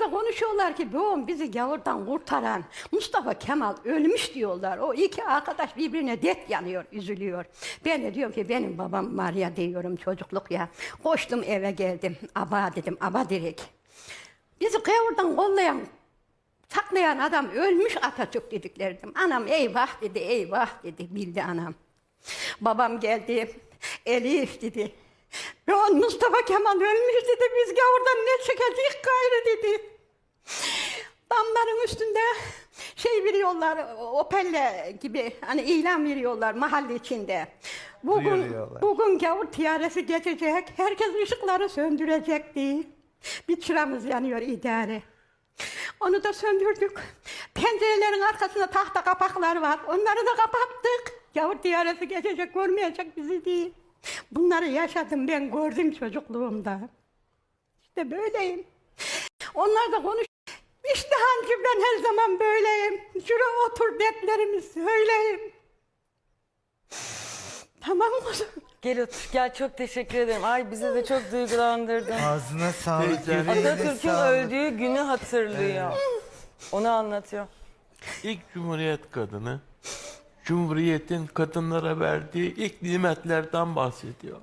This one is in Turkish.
Da konuşuyorlar ki bu bizi gavurdan kurtaran Mustafa Kemal ölmüş diyorlar. O iki arkadaş birbirine dert yanıyor, üzülüyor. Ben de diyorum ki benim babam var ya diyorum çocukluk ya. Koştum eve geldim. Aba dedim, aba direk. Bizi gavurdan kollayan saklayan adam ölmüş Atatürk dediklerdim. Anam eyvah dedi, eyvah dedi, bildi anam. Babam geldi, Elif dedi. Ben Mustafa Kemal ölmüş dedi, biz gavurdan ne çekecek gayrı dedi. Damların üstünde şey veriyorlar, opelle gibi hani ilan veriyorlar mahalle içinde. Bugün, Duyuruyorlar. bugün gavur tiyaresi geçecek, herkes ışıkları söndürecek diye. Bir çıramız yanıyor idare. Onu da söndürdük. Pencerelerin arkasında tahta kapaklar var. Onları da kapattık. Yavur diyaresi geçecek, görmeyecek bizi değil. Bunları yaşadım ben, gördüm çocukluğumda. İşte böyleyim. Onlar da konuş. İşte hangi ben her zaman böyleyim. Şuraya otur dertlerimi söyleyeyim. Tamam mı? Gel otur. Gel çok teşekkür ederim. Ay bizi de çok duygulandırdın. Ağzına sağlık, yüreğine Atatürk'ün sağlık. öldüğü günü hatırlıyor. Onu anlatıyor. İlk Cumhuriyet kadını, Cumhuriyet'in kadınlara verdiği ilk nimetlerden bahsediyor.